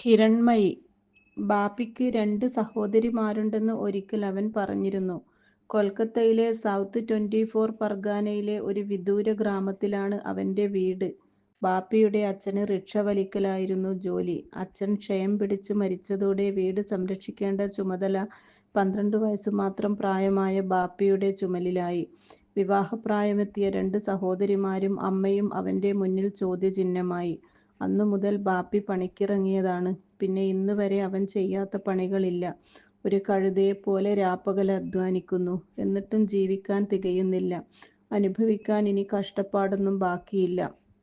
ഹിരൺമയി ബാപ്പിക്ക് രണ്ട് സഹോദരിമാരുണ്ടെന്ന് ഒരിക്കൽ അവൻ പറഞ്ഞിരുന്നു. കൊൽക്കത്തയിലെ സൗത്ത് ട്വന്റി ഫോർ പർഗാനയിലെ ഒരു വിദൂര ഗ്രാമത്തിലാണ് അവന്റെ വീട്. ബാപ്പിയുടെ അച്ഛന് റിക്ഷ വലിക്കലായിരുന്നു ജോലി. അച്ഛൻ ക്ഷയം പിടിച്ച് മരിച്ചതോടെ വീട് സംരക്ഷിക്കേണ്ട ചുമതല പന്ത്രണ്ട് വയസ്സ് മാത്രം പ്രായമായ ബാപ്പിയുടെ ചുമലിലായി. വിവാഹപ്രായമെത്തിയ രണ്ട് സഹോദരിമാരും അമ്മയും അവന്റെ മുന്നിൽ ചോദ്യചിഹ്നമായി. അന്നുമുതൽ ബാപ്പി പണിക്കിറങ്ങിയതാണ്. പിന്നെ ഇന്ന് വരെ അവൻ ചെയ്യാത്ത പണികളില്ല. ഒരു കഴുതയെപ്പോലെ രാപ്പകൽ അധ്വാനിക്കുന്നു. എന്നിട്ടും ജീവിക്കാൻ തികയുന്നില്ല. അനുഭവിക്കാൻ ഇനി കഷ്ടപ്പാടൊന്നും ബാക്കിയില്ല.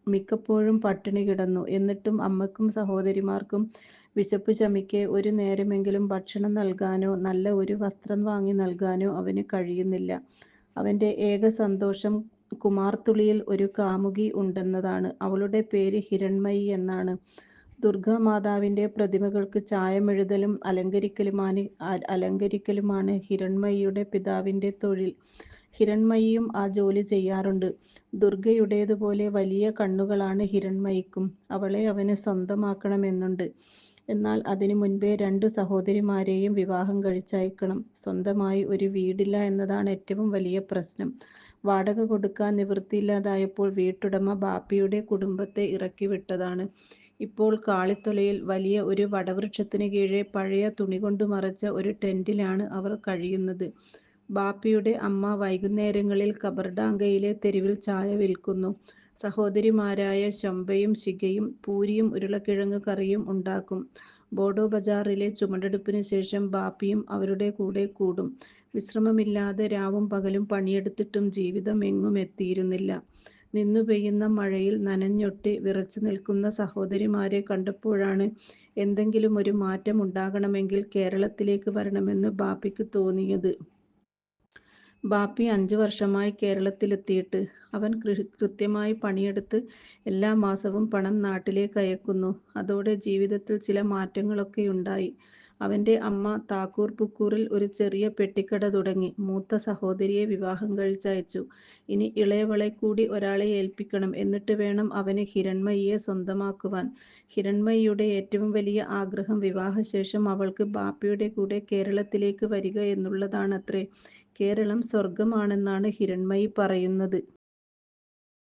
മിക്കപ്പോഴും പട്ടിണി കിടന്നു. എന്നിട്ടും അമ്മക്കും സഹോദരിമാർക്കും വിശപ്പ് ശമിക്കെ ഒരു നേരമെങ്കിലും ഭക്ഷണം നൽകാനോ നല്ല ഒരു വസ്ത്രം വാങ്ങി നൽകാനോ അവന് കഴിയുന്നില്ല. അവന്റെ ഏക സന്തോഷം കുമാർത്തുളിയിൽ ഒരു കാമുകി ഉണ്ടെന്നതാണ്. അവളുടെ പേര് ഹിരൺമയി എന്നാണ്. ദുർഗാമാതാവിന്റെ പ്രതിമകൾക്ക് ചായമെഴുതലും അലങ്കരിക്കലുമാണ് അലങ്കരിക്കലുമാണ് ഹിരൺമയിയുടെ പിതാവിന്റെ തൊഴിൽ. ഹിരൺമയിയും ആ ജോലി ചെയ്യാറുണ്ട്. ദുർഗയുടേതുപോലെ വലിയ കണ്ണുകളാണ് ഹിരൺമയിക്കും. അവളെ അവന് സ്വന്തമാക്കണമെന്നുണ്ട്. എന്നാൽ അതിനു മുൻപേ രണ്ടു സഹോദരിമാരെയും വിവാഹം കഴിച്ചയക്കണം. സ്വന്തമായി ഒരു വീടില്ല എന്നതാണ് ഏറ്റവും വലിയ പ്രശ്നം. വാടക കൊടുക്കാൻ നിവൃത്തിയില്ലാതായപ്പോൾ വീട്ടുടമ ബാപ്പിയുടെ കുടുംബത്തെ ഇറക്കിവിട്ടതാണ്. ഇപ്പോൾ കാളിത്തൊലയിൽ വലിയ ഒരു വടവൃക്ഷത്തിന് കീഴെ പഴയ തുണി കൊണ്ട് മറച്ച ഒരു ടെന്റിലാണ് അവർ കഴിയുന്നത്. ബാപ്പിയുടെ അമ്മ വൈകുന്നേരങ്ങളിൽ കബർഡാങ്കയിലെ തെരുവിൽ ചായ വിൽക്കുന്നു. സഹോദരിമാരായ ശൊംഭയും ശിഖയും പൂരിയും ഉരുളക്കിഴങ്ങ് കറിയും ഉണ്ടാക്കും. ബോഡോ ബജാറിലെ ചുമടെടുപ്പിന് ശേഷം ബാപ്പിയും അവരുടെ കൂടെ കൂടും. വിശ്രമമില്ലാതെ രാവും പകലും പണിയെടുത്തിട്ടും ജീവിതം എങ്ങും എത്തിയിരുന്നില്ല. നിന്നു പെയ്യുന്ന മഴയിൽ നനഞ്ഞൊട്ടി വിറച്ചു നിൽക്കുന്ന സഹോദരിമാരെ കണ്ടപ്പോഴാണ് എന്തെങ്കിലും ഒരു മാറ്റം ഉണ്ടാകണമെങ്കിൽ കേരളത്തിലേക്ക് വരണമെന്ന് ബാപ്പിക്ക് തോന്നിയത്. ബാപ്പി അഞ്ചു വർഷമായി കേരളത്തിലെത്തിയിട്ട്. അവൻ കൃത്യമായി പണിയെടുത്ത് എല്ലാ മാസവും പണം നാട്ടിലേക്ക് അയക്കുന്നു അതോടെ ജീവിതത്തിൽ ചില മാറ്റങ്ങളൊക്കെയുണ്ടായി. അവന്റെ അമ്മ താക്കൂർ പുക്കൂറിൽ ഒരു ചെറിയ പെട്ടിക്കട തുടങ്ങി. മൂത്ത സഹോദരിയെ വിവാഹം കഴിച്ചയച്ചു. ഇനി ഇളയവളെ കൂടി ഒരാളെ ഏൽപ്പിക്കണം. എന്നിട്ട് വേണം അവന് ഹിരൺമയിയെ സ്വന്തമാക്കുവാൻ. ഹിരൺമയിയുടെ ഏറ്റവും വലിയ ആഗ്രഹം വിവാഹശേഷം അവൾക്ക് ബാപ്പയുടെ കൂടെ കേരളത്തിലേക്ക് വരിക എന്നുള്ളതാണത്രേ. കേരളം സ്വർഗമാണെന്നാണ് ഹിരൺമയി പറയുന്നത്.